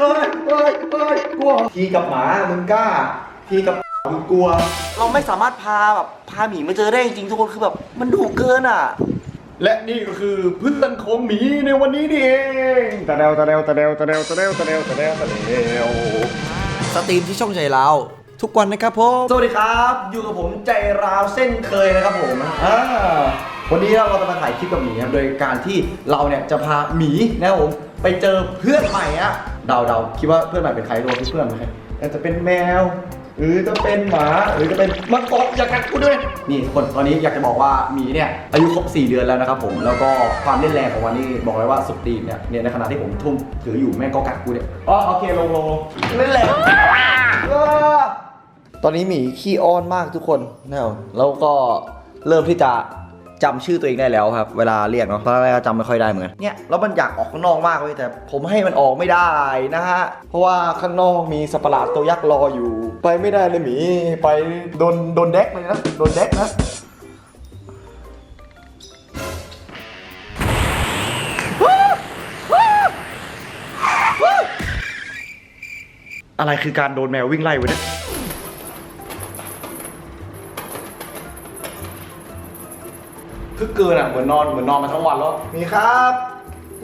เฮ้ยเฮ้ยเฮ้ยกลัวทีกับหมามึงกล้า ทีกับมึงกลัว เราไม่สามารถพาแบบพาหมีมาเจอได้จริงๆทุกคนคือแบบมันดุเกินอะ และนี่ก็คือเพื่อนของหมีในวันนี้นี่เองตะเดวตะเดวตะเดวตะเดวตะเดวตะเดวตะเดวตะเดวสตรีมที่ช่องใจเราทุกวันนะครับผมสวัสดีครับ อยู่กับผมใจราวเส้นเคยนะครับผมอ่าวันนี้เราจะมาถ่ายคลิปกับหมีครับโดยการที่เราเนี่ยจะพาหมีนะครับผม ไปเจอเพื่อนใหม่อะเดาเดาคิดว่าเพื่อนใหม่เป็นใครรู้ว่าเพื่อนเป็นใครอาจจะเป็นแมว หรือจะเป็นหมาหรือจะเป็นมังกรอยากกัดกูด้วยนี่คนตอนนี้อยากจะบอกว่าหมีเนี่ยอายุครบ4 เดือนแล้วนะครับผมแล้วก็ความเล่นแรงของวันนี้บอกเลยว่าสุดตีนเนี่ยเนี่ยในขณะที่ผมทุ่มถืออยู่แม่งก็กัดกูเนี่ยอ๋อโอเคลงลงเล่นแรงตอนนี้หมีขี้อ้อนมากทุกคนนะครับแล้วก็เริ่มที่จะ จำชื่อตัวเองได้แล้วครับ เวลาเรียกเนาะตอนแรกก็จำไม่ค่อยได้เหมือนกันเนี่ยแล้วมันอยากออกข้างนอกมากเลยแต่ผมให้มันออกไม่ได้นะฮะ เพราะว่าข้างนอกมีสัประหลาดตัวยักษ์รออยู่ ไปไม่ได้เลยหมีไปโดนโดนแดกเลยนะโดนแดกนะอะไรคือการโดนแมววิ่งไล่วะเนี่ย คือเกินอะเหมือนนอนเหมือนนอนมาทั้งวันแล้ว มีครับ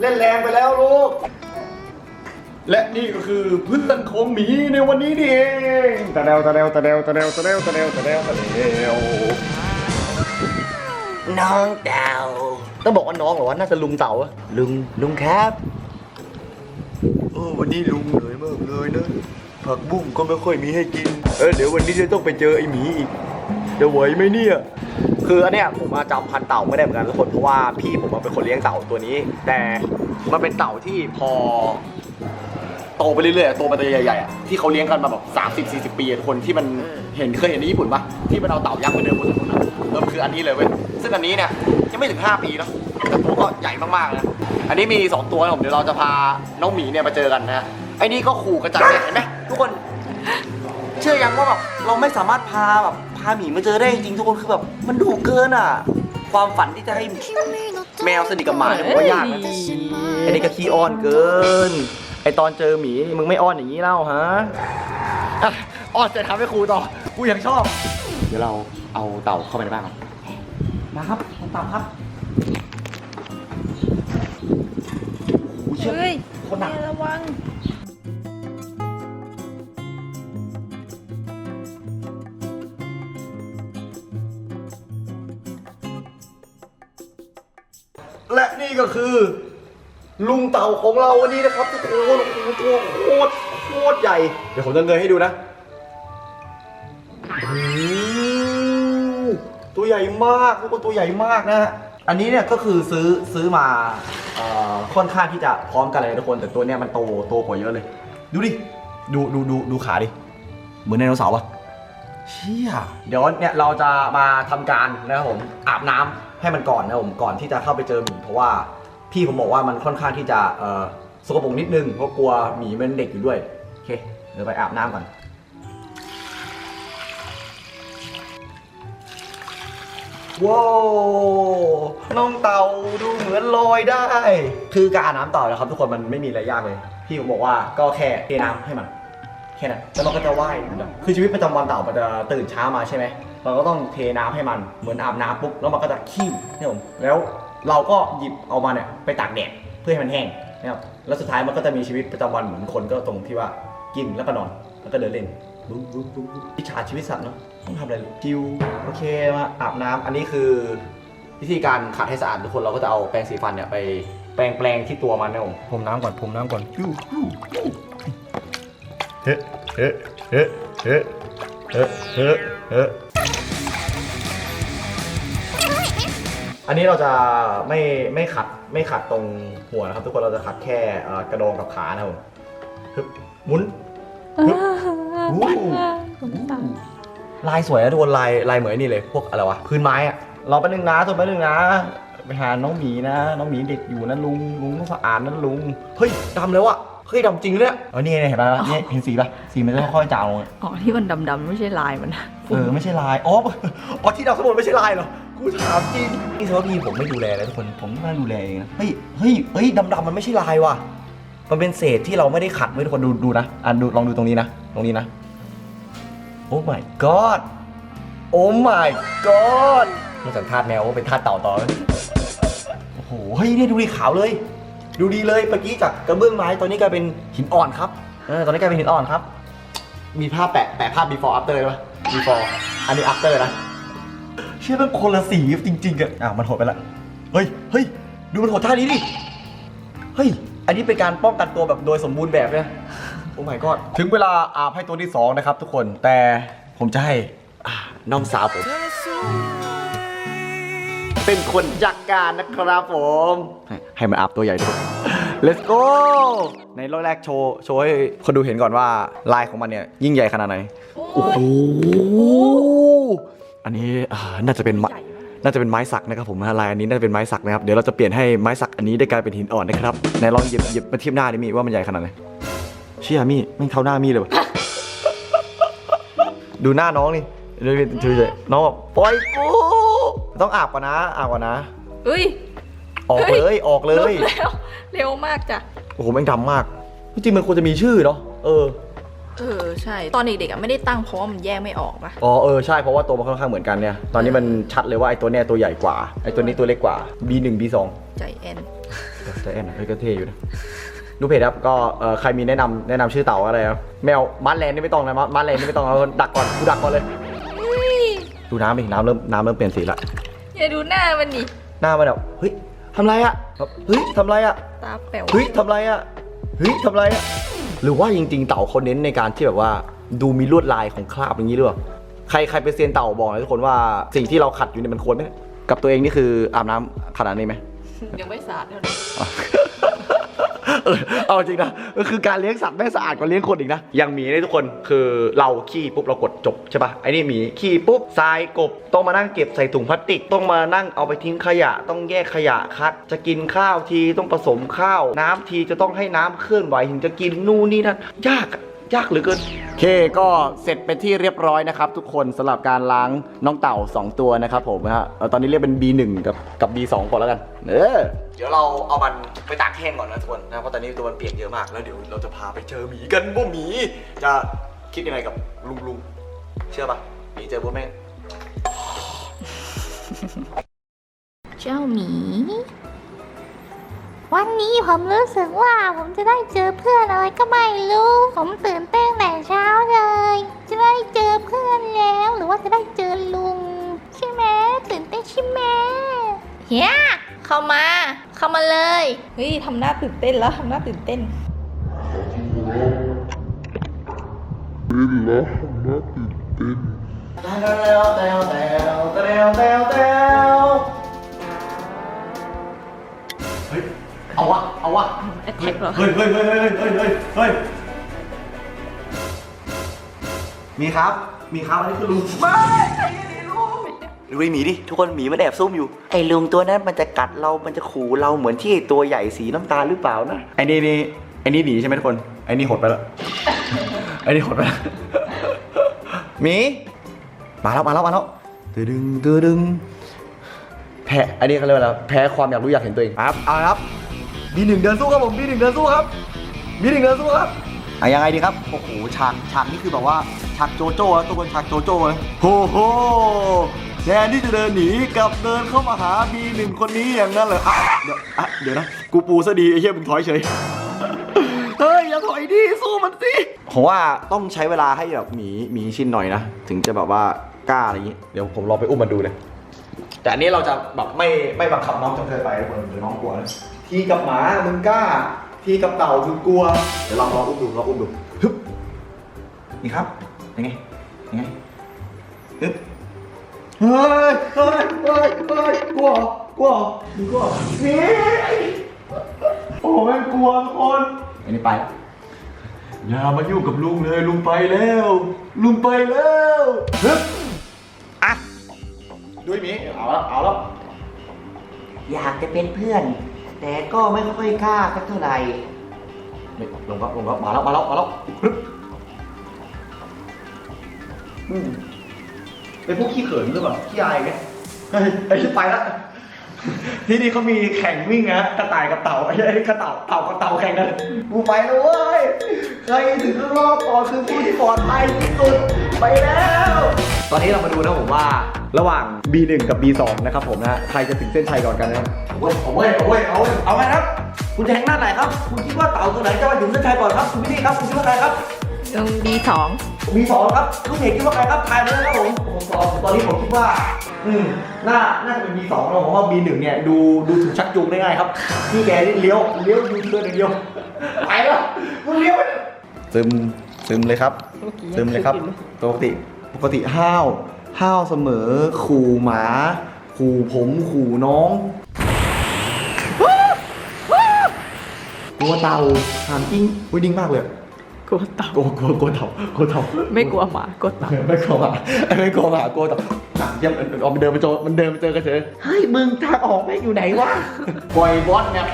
เล่นแรงไปแล้วลูก และนี่ก็คือเพื่อนของหมีในวันนี้นี่เองตะเดวตะเดวตะเดวตะเดวตะเดวตะเดวตะเดวตะเดวน้องเต่าต้องบอกว่าน้องเหรอวะน่าจะลุงเต่าอะลุงลุงครับโอ้วันนี้ลุงเหนื่อยมากเลยนะผักบุ้งก็ไม่ค่อยมีให้กิน เออเดี๋ยววันนี้จะต้องไปเจอไอ้หมีอีก จะไหวไหมเนี่ย คืออันเนี้ยผมมาจำพันธุ์เต่าไม่ได้เหมือนกันทุกคนเพราะว่าพี่ผมเป็นคนเลี้ยงเต่าตัวนี้ แต่มันเป็นเต่าที่พอโตไปเรื่อยๆโตมาตัวใหญ่ๆอะที่เขาเลี้ยงกันมาแบบ30 40ปีอะทุกคนที่มันเห็นเคยเห็นในญี่ปุ่นปะที่มันเอาเต่ายักษ์ไปเดินบนถนนอะเออมันคืออันนี้เลยเว้ยซึ่งอันนี้เนี่ยยังไม่ถึง5ปีเนาะแต่ตัวก็ใหญ่มากๆนะอันนี้มี2ตัวนะผมเดี๋ยวเราจะพาน้องหมีเนี่ยมาเจอกันนะไอ้นี่ก็ขู่กระจัดเลยเห็นไหมทุกคน เชื่อยังว่าแบบเราไม่สามารถพาแบบ พาหมีมาเจอได้จริงๆทุกคนคือแบบมันดุเกินอะ ความฝันที่จะให้แมวสนิทกับหมาเนี่ยผมว่ายากนะไอ้นี่ก็ขี้อ้อนเกิน ไอตอนเจอหมีมึงไม่อ้อนอย่างนี้เล่าฮะอะอ้อนจะทำให้ครูต่อกูยังชอบ เดี๋ยวเราเอาเต่าเข้าไปในบ้านก่อนมาครับเอาเต่าครับโอ้โหเชื่อเฮ้ยคนหนักแม่ระวัง นี่ก็คือ ลุงเต่าของเราวันนี้นะครับทุกคนโอ้โหตัวโคตรโคตรใหญ่ เดี๋ยวผมจะเงยให้ดูนะตัวใหญ่มากทุกคนตัวใหญ่มากนะฮะอันนี้เนี่ยก็คือซื้อซื้อมาอค่อนข้างที่จะพร้อมกันเลยทุกคน แต่ตัวเนี้ยมันโตโตกว่าเยอะเลย ดูดิดูดูดูดูขาดิเหมือนไดโนเสาร์ปะเชี่ยเดี๋ยวเนี่ยเราจะมาทำการนะครับผมอาบน้ำ ให้มันก่อนนะผมก่อนที่จะเข้าไปเจอหมีเพราะว่าพี่ผมบอกว่ามันค่อนข้างที่จะเอ่อสกปรกนิดนึงเพราะกลัวหมีมันเด็กอยู่ด้วยโอเคเดี๋ยวไปอาบน้ำก่อนว้าวน้องเต่าดูเหมือนลอยได้ คือการอาบน้ำเต่านะครับ ทุกคนมันไม่มีอะไรยากเลย พี่ผมบอกว่าก็แค่เทน้ำให้มันแค่นั้นแล้วมันก็จะว่ายนเดิมคือชีวิตประจำวันเต่ามันจะตื่นเช้ามาใช่ไหม เราก็ต้องเทน้ำให้มันเหมือนอาบน้ำปุ๊บแล้วมันก็จะขี้เนี่ยผมแล้วเราก็หยิบเอามาเนี่ยไปตากแดดเพื่อให้มันแห้งนะครับแล้วสุดท้ายมันก็จะมีชีวิตประจำวันเหมือนคนก็ตรงที่ว่ากินแล้วก็นอนแล้วก็เดินเล่นบุ๊บบุ๊บบุ๊บบุ๊บวิชาชีวิตสัตว์เนาะต้องทำอะไรเลยจิวโอเคมาอาบน้ำอันนี้คือวิธีการขัดให้สะอาดทุกคนเราก็จะเอาแปรงสีฟันเนี่ยไปแปรงแปรงที่ตัวมันนะผมพรมน้ำก่อนพรมน้ำก่อนฟิวฟิวฟิวเฮ้เฮ้เฮ้เฮ้เฮ้เฮ้เฮ้ อันนี้เราจะไม่ไม่ขัดไม่ขัดตรงหัวนะครับ ทุกคนเราจะขัดแค่เอ่อกระโดงกับขานะครับผมฮึบหมุนฮึบอู้สงสารลายสวยนะทุกคนลายลายเหมือนนี่เลยพวกอะไรวะพื้นไม้อะเราไปหนึ่งนะตัวไปหนึ่งนะไปหาน้องหมีนะ น้องหมีเด็กอยู่นะลุงลุงต้องสะอาดนะลุงเฮ้ยดำแล้วอะเฮ้ยดำจริงเลยเนี่ยเออนี่เห็นไหมล่ะนี่เห็นสีป่ะสีมันจะค่อยๆจางลงอะอ๋อที่มันดำๆไม่ใช่ลายมันนะ เออไม่ใช่ลายอ๋ออ๋อที่ดำข้างบนไม่ใช่ลายเหรอกูถามจริงนี่ถือว่าพี่ผมไม่ดูแลเลยทุกคนผมไม่ดูแลเองนะเฮ้ยเฮ้ยเฮ้ยดำๆมันไม่ใช่ลายว่ะมันเป็นเศษที่เราไม่ได้ขัดไม่ทุกคนดูดูนะอะดูลองดูตรงนี้นะตรงนี้นะโอ้ my god โอ้ my god มาจากทาสแมวก็เป็นทาสเต่าต่อเลยโอ้โหเฮ้ยนี่ดูดีขาวเลย ดูดีเลยเมื่อกี้จากกระเบื้องไม้ตอนนี้กลายเป็นหินอ่อนครับเออตอนนี้กลายเป็นหินอ่อนครับ มีภาพแปะแปะภาพ before after เลยปะ before อันนี้ after นะ เชื่อเป็นคนละสีจริงๆอะอะมันโหดไปละ เฮ้ย เฮ้ย ดูมันโหดท่านี้ดิ เฮ้ย อันนี้เป็นการป้องกันตัวแบบโดยสมบูรณ์แบบเนี่ยโอ้ my god ถึงเวลาอาบให้ตัวที่สองนะครับทุกคน แต่ผมจะให้อ่าน้องสาวผม เป็นคนจัดการนะครับผมให้ให้มันอาบตัวใหญ่ด้วย let's go ในรอบแรกโชว์โชว์ให้คนดูเห็นก่อนว่าลายของมันเนี่ยยิ่งใหญ่ขนาดไหน โอ้โห อันนี้อ่าน่าจะเป็นไม้น่าจะเป็นไม้สักนะครับผมลายอันนี้น่าจะเป็นไม้สักนะครับ เดี๋ยวเราจะเปลี่ยนให้ไม้สักอันนี้ได้กลายเป็นหินอ่อนนะครับไหนลองหยิบหยิบมาเทียบหน้าดิมีว่ามันใหญ่ขนาดไหน เชี่ยมี่ไม่งเท่าหน้ามี่เลยวะ ดูหน้าน้องนี่ดูดูเลยน้องบอกปล่อยกู ต้องอาบก่อนนะอาบก่อนนะเฮ้ย ออกเลยออกเลยลุกแล้วเร็วมากจ้ะ โอ้โหแม่งดำมาก จริงๆมันควรจะมีชื่อเนาะ เออ เออใช่ ตอนเด็กๆอะไม่ได้ตั้งเพราะว่ามันแยกไม่ออกปะอ๋อ เออ ใช่ เพราะว่าตัวมันค่อนข้างเหมือนกันเนี่ย ตอนนี้มันชัดเลยว่าไอ้ตัวเนี้ยตัวใหญ่กว่า ไอ้ตัวนี้ตัวเล็กกว่า B1 B2 ใจแอนแต่แอนเฮ้ยก็เท่อยู่นะ ดูเพจครับ ก็เอ่อใครมีแนะนำแนะนำชื่อเต่าอะไรครับแมวมาร์แลนด์นี่ไม่ต้องนะมาร์แลนด์นี่ไม่ต้องเอาดักก่อนกูดักก่อนเลยเฮ้ยดูน้ำดิน้ำเริ่มน้ำเริ่มเปลี่ยนสีละ อย่าดูหน้ามันดิหน้ามันแบบเฮ้ย ทำไรอะแบบเฮ้ยทำไรอะตาแป๋วเฮ้ยทำไรอะเฮ้ยทำไรอะหรือว่าจริง ๆ เต่าเขาเน้นในการที่แบบว่า ดูมีลวดลายของคราบอย่างนี้หรือเปล่าใครใครเป็นเซียนเต่าบอกนะทุกคนว่าสิ่งที่เราขัดอยู่เนี่ยมันควรไหมกับตัวเองนี่คืออาบน้ำขนาดนี้ไหมยังไม่สะอาดเท่านั้น เออเอาจริงนะก็คือการเลี้ยงสัตว์แม่งสะอาดกว่าเลี้ยงคนอีกนะยังหมีนี่ทุกคนคือเราขี้ปุ๊บเรากดจบใช่ปะไอ้นี่หมีขี้ปุ๊บทรายกบต้องมานั่งเก็บใส่ถุงพลาสติกต้องมานั่งเอาไปทิ้งขยะ ต้องแยกขยะคัด จะกินข้าวทีต้องผสมข้าว น้ำทีจะต้องให้น้ำเคลื่อนไหวถึงจะกินนู่นนี่นั่นยากอะ ยากเหลือเกินโอเคก็เสร็จไปนที่เรียบร้อยนะครับ ทุกคนสำหรับการล้างน้องเต่า 2 ตัวนะครับผมนะฮะเอ่อตอนนี้เรียกเป็น B1 กับกับ B2 ก่อนแล้วกัน เออ เดี๋ยวเราเอามันไปตากแห้งก่อนนะทุกคนนะเพราะตอนนี้ตัวมันเปียกเยอะมากแล้วเดี๋ยวเราจะพาไปเจอหมีกันว่าหมีจะคิดยังไงกับลุงลุงเชื่อปะหมีเจอพวกแม่ง เจ้าหมี วันนี้ผมรู้สึกว่าผมจะได้เจอเพื่อนอะไรก็ไม่รู้ ผมตื่นเต้นแต่เช้าเลย จะได้เจอเพื่อนแล้ว หรือว่าจะได้เจอลุง ใช่ไหมตื่นเต้นใช่ไหมเฮียเข้ามา เข้ามาเลยเฮ้ยทำหน้าตื่นเต้นแล้วทำหน้าตื่นเต้นแตวแเอาวะ เอาวะแอคแท็กเหรอ เฮ้ยเฮ้ยเฮ้ยเฮ้ยเฮ้ยเฮ้ยเฮ้ยมีครับ มีครับอันนี้คือลุงไม่ดูดิหมีดิ ทุกคนหมีมันแอบซุ่มอยู่ ไอ้ลุงตัวนั้นมันจะกัดเรา มันจะขู่เราเหมือนที่ไอ้ตัวใหญ่สีน้ำตาลหรือเปล่านะ ไอ้นี่นี่ไอ้นี่หนีใช่ไหมทุกคน ไอ้นี่หดไปแล้ว ไอ้นี่หดไปแล้วหมี มาแล้วมาแล้วมาแล้วตึดึงตึดึงแพ้อันนี้เขาเรียกว่าอะไรแพ้ความอยากรู้อยากเห็นตัวเองครับเอาละครับ บีหนึ่งเดินสู้ครับผมบีหนึ่งเดินสู้ครับบีหนึ่งเดินสู้ครับอะยังไงดีครับโอ้โหฉากฉากนี้คือแบบว่าฉากโจโจ้อะตัวบนฉากโจโจ้เลยโอ้โหแทนที่จะเดินหนีกลับเดินเข้ามาหาบีหนึ่งคนนี้อย่างนั้นเลยอะเดี๋ยวอะเดี๋ยวนะกูปูซะดีไอ้เหี้ยมึงถอยเฉยเฮ้ยอย่าถอยดิสู้มันสิผมว่าต้องใช้เวลาให้แบบหมีหมีชินหน่อยนะถึงจะแบบว่ากล้าอะไรอย่างนี้เดี๋ยวผมลองไปอุ้มมันดูเลยแต่อันนี้เราจะแบบไม่ไม่บังคับน้องจนเกินไปทุกคนเดี๋ยวน้องกลัวนะ ทีกับหมามึงกล้า ทีกับเต่ามึงกลัว เดี๋ยวลองลองอุ้มดูลองอุ้มดูฮึบนี่ครับยังไงยังไงฮึบเฮ้ยเฮ้ยเฮ้ยเฮ้ยกลัวกลัวมึงกลัวหนี่โอ้แม่งกลัวทุกคนอันนี้ไปแล้วอย่ามายุ่งกับลุงเลยลุงไปแล้ว ลุงไปแล้วฮึบอะด้วยหมีเอาแล้วเอาแล้วอยากจะเป็นเพื่อน แต่ก็ไม่ค่อยกล้าสักเท่าไหร่นี่ลงครับลงครับมาแล้วมาแล้วมาแล้วฮึบอืมเป็นพวกขี้เขินหรือเปล่าขี้อายไหมเฮ้ยไอ้ยไปแล้วที่นี่เขามีแข่งวิ่งนะกระต่ายกับเต่าไอ้ไอ้กระเต่าเต่ากับเต่าแข่งกันกูไปแล้วเว้ยใครถึงรอบก่อนคือผู้ที่ปลอดภัยที่สุดไปแล้ว ตอนนี้เรามาดูนะผมว่า ระหว่าง B1 กับ B2 นะครับผมนะใครจะถึงเส้นชัยก่อนกันนะครับเอาเว้ยเอาเว้ยเอาเว้ยเอาเว้ยเอาไงครับ คุณจะแข่งหน้าไหนครับ คุณคิดว่าเต่าตัวไหนจะมาถึงเส้นชัยก่อนครับ คุณพี่นี่ครับ คุณคิดว่าใครครับ ตรง B2 มีสองครับลูกเพจคิดว่าใครครับทายมาเลยครับผมผมตอบตอนนี้ผมคิดว่า อืมน่าน่าจะเป็น B2 นะผมว่า B1 เนี่ยดูดูถูกชักจูงได้ง่ายครับพี่แกนี่เลี้ยวเลี้ยวยูเทิร์นอย่างเดียวไปแล้วมึงเลี้ยวไป ซึมซึมเลยครับ ซึมเลยครับปกติปกติห้าว ห้าวเสมอ ขู่หมา ขู่ผม ขู่น้องกลัวเต่าถามจริงอุ้ยดิ้งมากเลยกลัวเต่ากลัวกลัวกลัวเต่ากลัวเต่าไม่กลัวหมากลัวเต่าไม่กลัวหมาไม่กลัวหมากลัวเต่าอะเดี๋ยวมันเอามันเดินไปเจอมันเดินไปเจอกันเฉยเฮ้ยมึงทางออกแม่งอยู่ไหนวะปล่อยบอสเนี่ย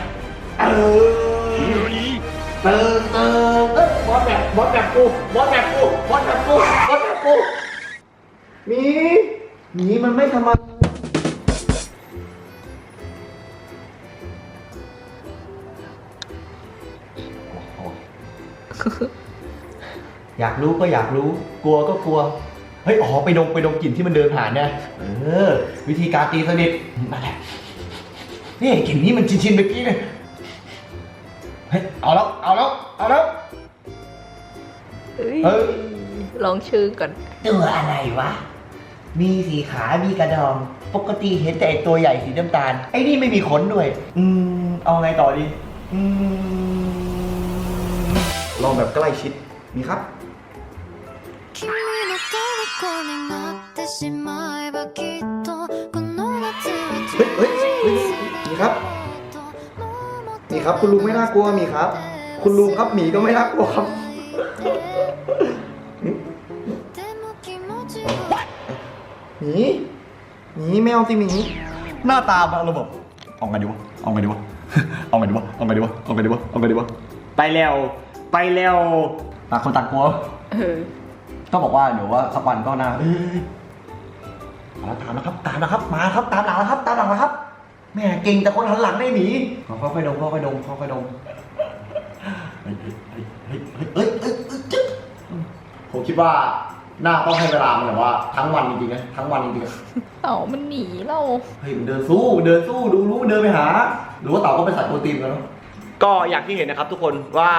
เออเติมเติมเอ้ยบอสแบบบอสแบบกูบอสแบบกูบอสแบบกูบอสแบบกู หมีหมีมันไม่ทำอะไรอยากรู้ก็อยากรู้ กลัวก็กลัว เฮ้ย อ๋อ ไปดมไปดมกลิ่นที่มันเดินผ่านเนี่ยเออ วิธีการตีสนิทนั่นแหละนี่กลิ่นนี้มันชินๆเมื่อกี้เนี่ยเฮ้ย เอาแล้ว เอาแล้ว เอาแล้ว เอ้ยเฮ้ย ลองชื่อก่อน ตัวอะไรวะ มีสีขา มีกระดอง ปกติเห็นแต่ไอ้ตัวใหญ่สีน้ำตาล ไอ้นี่ไม่มีขนด้วย อืม เอาไงต่อดี อืม ลองแบบใกล้ชิด มีครับ 君の虜になってしまえばきっとこの夏は เฮ้ยเฮ้ยเฮ้ยมีครับ มีครับ คุณลุงไม่น่ากลัว มีครับ คุณลุงครับหมีก็ไม่น่ากลัวครับ หมีหมีแมวสิหมีหน้าตามันระบบเอาไงดีวะเอาไงดีวะเอาไงดีวะเอาไงดีวะเอาไงดีวะเอาไงดีวะไปแล้วไปแล้วต่างคนต่างกลัวเออก็บอกว่าเดี๋ยวว่าสักวันก็น่าเอ้ยมาแล้วตามนะครับ ตามนะครับ มาครับ ตามหลังแล้วครับ ตามหลังแล้วครับ แม่เก่งแต่คนหันหลังได้หมีค่อยๆดมค่อยๆดมค่อยๆดมเฮ้ยเฮ้ยเฮ้ยเฮ้ยเฮ้ยเฮ้ยเฮ้ยจึ๊บผมคิดว่า น่าต้องให้เวลามันแบบว่าทั้งวันจริงๆนะทั้งวันจริงๆเต่ามันหนีเราเฮ้ยมันเดินสู้มันเดินสู้ดูรู้มันเดินไปหา หรือว่าเต่าก็เป็นสายโปรตีนกันเนาะก็อย่างที่เห็นนะครับทุกคนว่า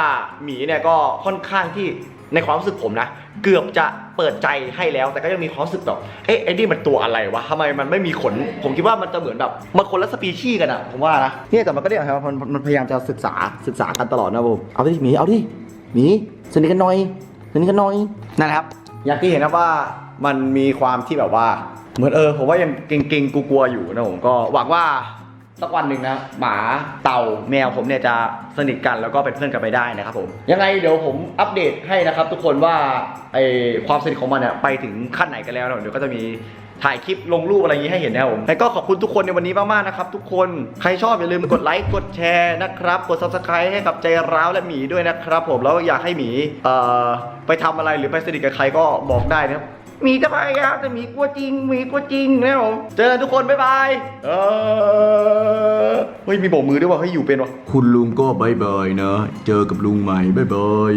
หมีเนี่ยก็ค่อนข้างที่ในความรู้สึกผมนะ เกือบจะเปิดใจให้แล้วแต่ก็ยังมีความรู้สึกแบบเอ๊ะไอ้นี่มันตัวอะไรวะทำไมมันไม่มีขน ผมคิดว่ามันจะเหมือนแบบมันคนละสปีชีส์กันอะผมว่านะเนี่ยแต่มันก็เนี่ยครับมันมันพยายามจะศึกษาศึกษากันตลอดนะผมเอาดิหมีเอาดิหมีสนิทกันหน่อยสนิทกันหน่อยนั่นแหละครับ อย่างที่เห็นนะว่ามันมีความที่แบบว่า เหมือนเออผมว่ายังเก่งๆกลัวๆอยู่นะผมก็หวังว่าสักวันหนึ่งนะหมาเต่าแมวผมเนี่ยจะสนิทกันแล้วก็เป็นเพื่อนกันไปได้นะครับผมยังไงเดี๋ยวผมอัปเดตให้นะครับ ทุกคนว่าไอความสนิทของมันเนี่ยไปถึงขั้นไหนกันแล้วเดี๋ยวก็จะมี ถ่ายคลิปลงรูปอะไรอย่างนี้ให้เห็นนะครับผมแล้วก็ขอบคุณทุกคนในวันนี้มากๆนะครับทุกคนใครชอบอย่าลืมกดไลค์กดแชร์นะครับกด subscribe ให้กับใจร้าวและหมีด้วยนะครับ ผมแล้วอยากให้หมีเอ่อไปทำอะไรหรือไปสนิทกับใครก็บอกได้นะครับหมีจะพยายามแต่หมีกลัวจริงหมีกลัวจริงนะผมเจอกันทุกคนบ๊ายบายเออเฮ้ยมีโบกมือด้วยว่าเฮ้ยอยู่เป็นวะคุณลุงก็บายบายนะ เจอกับลุงใหม่บายบาย